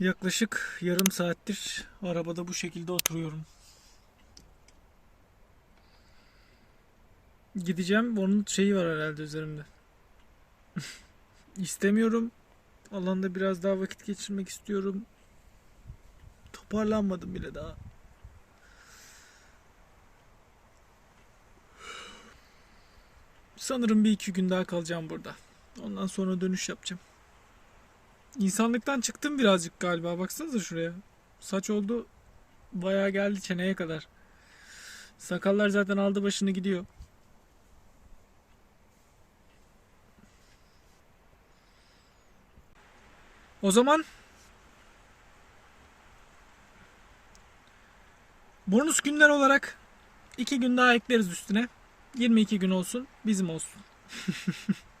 Yaklaşık yarım saattir arabada bu şekilde oturuyorum. Gideceğim. Onun şeyi var herhalde üzerimde. İstemiyorum. Alanda biraz daha vakit geçirmek istiyorum. Toparlanmadım bile daha. Sanırım bir iki gün daha kalacağım burada. Ondan sonra dönüş yapacağım. İnsanlıktan çıktım birazcık galiba. Baksanıza şuraya. Saç oldu. Bayağı geldi çeneye kadar. Sakallar zaten aldı başını gidiyor. O zaman bonus günler olarak iki gün daha ekleriz üstüne. 22 gün olsun. Bizim olsun.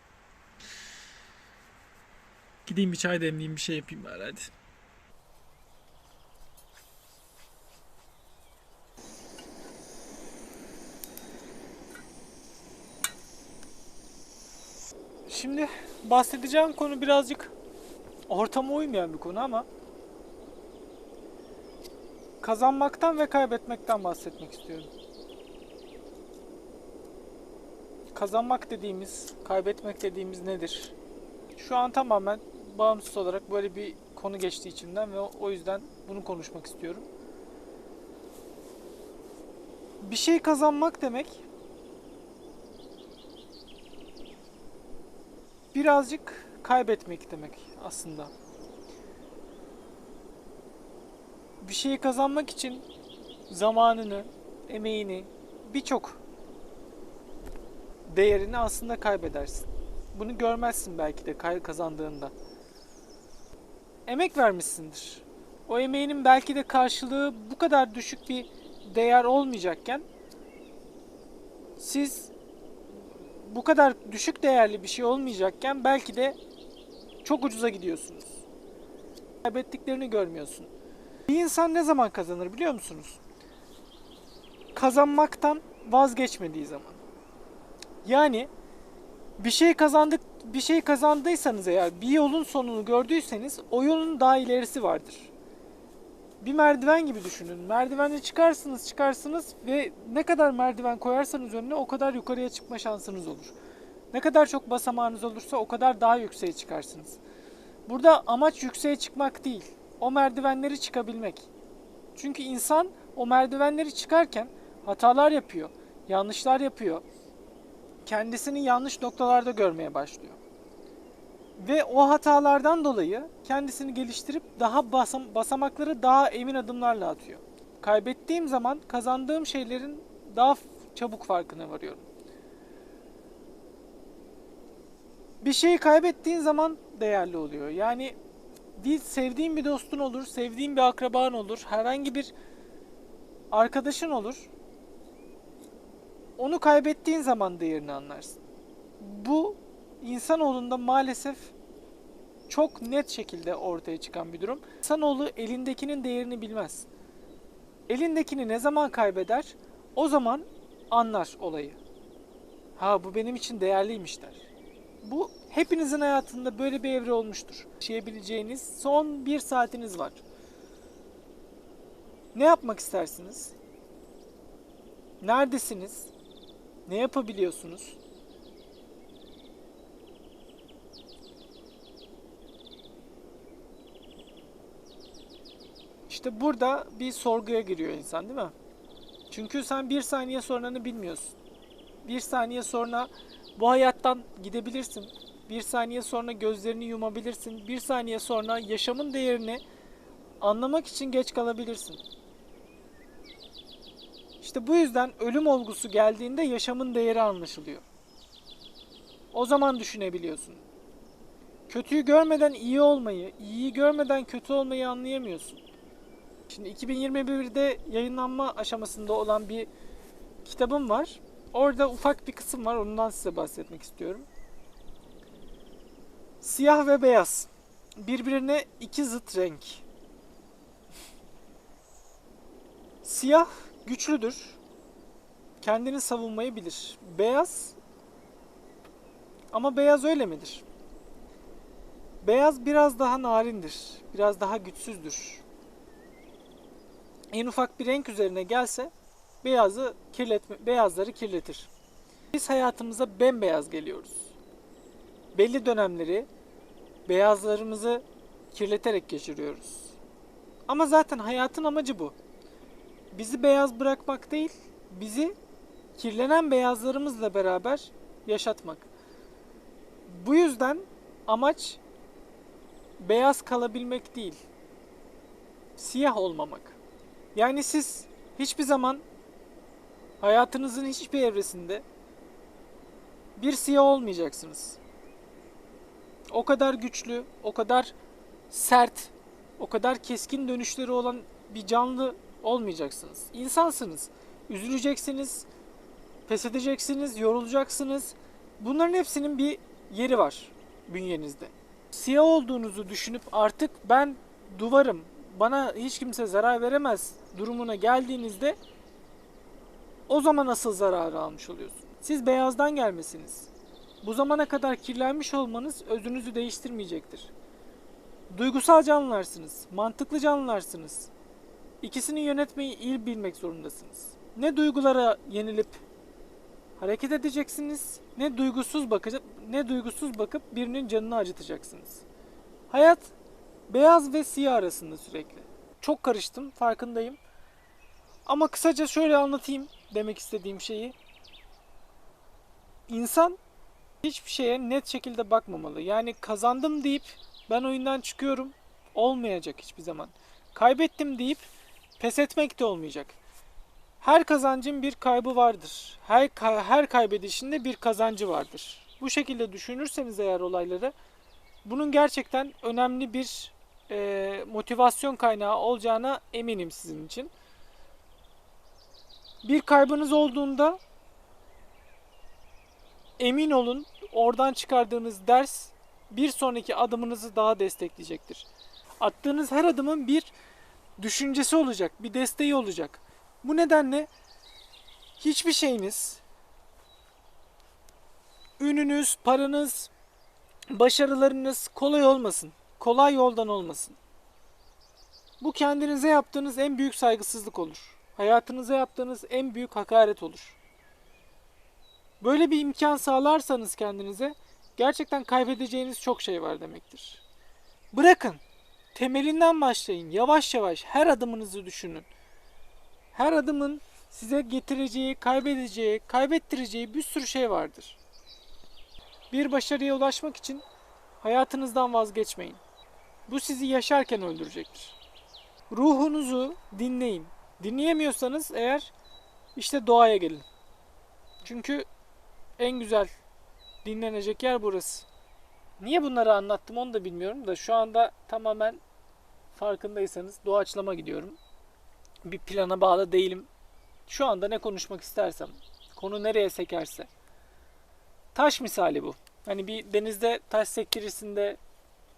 Gideyim bir çay demleyeyim bir şey yapayım bari hadi. Şimdi bahsedeceğim konu birazcık ortama uymayan bir konu ama kazanmaktan ve kaybetmekten bahsetmek istiyorum. Kazanmak dediğimiz, kaybetmek dediğimiz nedir? Şu an tamamen bağımsız olarak böyle bir konu geçti içimden ve o yüzden bunu konuşmak istiyorum. Bir şey kazanmak demek birazcık kaybetmek demek aslında. Bir şeyi kazanmak için zamanını, emeğini, birçok değerini aslında kaybedersin. Bunu görmezsin belki de kazandığında. Emek vermişsindir. O emeğinin belki de karşılığı bu kadar düşük bir değer olmayacakken siz bu kadar düşük değerli bir şey olmayacakken belki de çok ucuza gidiyorsunuz. Kaybettiklerini görmüyorsun. Bir insan ne zaman kazanır biliyor musunuz? Kazanmaktan vazgeçmediği zaman. Yani bir şey kazandık bir şey kazandıysanız eğer bir yolun sonunu gördüyseniz o yolun daha ilerisi vardır. Bir merdiven gibi düşünün. Merdivende çıkarsınız çıkarsınız ve ne kadar merdiven koyarsanız önüne o kadar yukarıya çıkma şansınız olur. Ne kadar çok basamağınız olursa o kadar daha yükseğe çıkarsınız. Burada amaç yükseğe çıkmak değil. O merdivenleri çıkabilmek. Çünkü insan o merdivenleri çıkarken hatalar yapıyor, yanlışlar yapıyor. Kendisini yanlış noktalarda görmeye başlıyor. Ve o hatalardan dolayı kendisini geliştirip daha basam basamakları daha emin adımlarla atıyor. Kaybettiğim zaman kazandığım şeylerin daha çabuk farkına varıyorum. Bir şeyi kaybettiğin zaman değerli oluyor. Yani bir sevdiğin bir dostun olur, sevdiğin bir akraban olur, herhangi bir arkadaşın olur. Onu kaybettiğin zaman değerini anlarsın. Bu insanoğlunda maalesef çok net şekilde ortaya çıkan bir durum. İnsanoğlu elindekinin değerini bilmez. Elindekini ne zaman kaybeder? O zaman anlar olayı. Ha bu benim için değerliymiş der. Bu hepinizin hayatında böyle bir evre olmuştur. Yaşayabileceğiniz son bir saatiniz var. Ne yapmak istersiniz? Neredesiniz? Ne yapabiliyorsunuz? İşte burada bir sorguya giriyor insan değil mi? Çünkü sen bir saniye sonranı bilmiyorsun. Bir saniye sonra bu hayattan gidebilirsin. Bir saniye sonra gözlerini yumabilirsin. Bir saniye sonra yaşamın değerini anlamak için geç kalabilirsin. İşte bu yüzden ölüm olgusu geldiğinde yaşamın değeri anlaşılıyor. O zaman düşünebiliyorsun. Kötüyü görmeden iyi olmayı, iyiyi görmeden kötü olmayı anlayamıyorsun. Şimdi 2021'de yayınlanma aşamasında olan bir kitabım var. Orada ufak bir kısım var. Ondan size bahsetmek istiyorum. Siyah ve beyaz. Birbirine iki zıt renk. Siyah güçlüdür. Kendini savunmayı bilir. Beyaz ama beyaz öyle midir? Beyaz biraz daha narindir. Biraz daha güçsüzdür. En ufak bir renk üzerine gelse beyazı kirletme, beyazları kirletir. Biz hayatımıza bembeyaz geliyoruz. Belli dönemleri beyazlarımızı kirleterek geçiriyoruz. Ama zaten hayatın amacı bu. Bizi beyaz bırakmak değil, bizi kirlenen beyazlarımızla beraber yaşatmak. Bu yüzden amaç beyaz kalabilmek değil, siyah olmamak. Yani siz hiçbir zaman hayatınızın hiçbir evresinde bir siyah olmayacaksınız. O kadar güçlü, o kadar sert, o kadar keskin dönüşleri olan bir canlı olmayacaksınız. İnsansınız. Üzüleceksiniz, pes edeceksiniz, yorulacaksınız. Bunların hepsinin bir yeri var bünyenizde. Siyah olduğunuzu düşünüp artık ben duvarım, bana hiç kimse zarar veremez durumuna geldiğinizde o zaman asıl zararı almış oluyorsunuz. Siz beyazdan gelmesiniz. Bu zamana kadar kirlenmiş olmanız özünüzü değiştirmeyecektir. Duygusal canlılarsınız, mantıklı canlılarsınız. İkisini yönetmeyi iyi bilmek zorundasınız. Ne duygulara yenilip hareket edeceksiniz, ne duygusuz bakacak, ne duygusuz bakıp birinin canını acıtacaksınız. Hayat beyaz ve siyah arasında sürekli. Çok karıştım, farkındayım. Ama kısaca şöyle anlatayım demek istediğim şeyi. İnsan hiçbir şeye net şekilde bakmamalı. Yani kazandım deyip ben oyundan çıkıyorum olmayacak hiçbir zaman. Kaybettim deyip pes etmek de olmayacak. Her kazancın bir kaybı vardır. Her her kaybedişinde bir kazancı vardır. Bu şekilde düşünürseniz eğer olayları bunun gerçekten önemli bir e, motivasyon kaynağı olacağına eminim sizin için. Bir kaybınız olduğunda emin olun oradan çıkardığınız ders bir sonraki adımınızı daha destekleyecektir. Attığınız her adımın bir düşüncesi olacak, bir desteği olacak. Bu nedenle hiçbir şeyiniz, ününüz, paranız, başarılarınız kolay olmasın. Kolay yoldan olmasın. Bu kendinize yaptığınız en büyük saygısızlık olur. Hayatınıza yaptığınız en büyük hakaret olur. Böyle bir imkan sağlarsanız kendinize gerçekten kaybedeceğiniz çok şey var demektir. Bırakın. Temelinden başlayın. Yavaş yavaş her adımınızı düşünün. Her adımın size getireceği, kaybedeceği, kaybettireceği bir sürü şey vardır. Bir başarıya ulaşmak için hayatınızdan vazgeçmeyin. Bu sizi yaşarken öldürecektir. Ruhunuzu dinleyin. Dinleyemiyorsanız eğer işte doğaya gelin. Çünkü en güzel dinlenecek yer burası. Niye bunları anlattım onu da bilmiyorum da şu anda tamamen farkındaysanız doğaçlama gidiyorum. Bir plana bağlı değilim. Şu anda ne konuşmak istersem, konu nereye sekerse. Taş misali bu. Hani bir denizde taş sektirisinde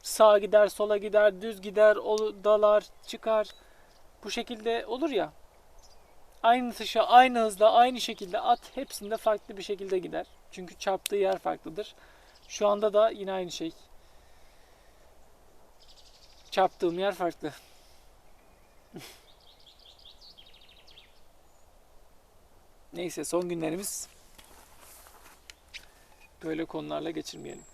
sağa gider, sola gider, düz gider, o dalar, çıkar. Bu şekilde olur ya. Aynı tışa, aynı hızla, aynı şekilde at hepsinde farklı bir şekilde gider. Çünkü çarptığı yer farklıdır. Şu anda da yine aynı şey. Çarptığım yer farklı. Neyse son günlerimiz böyle konularla geçirmeyelim.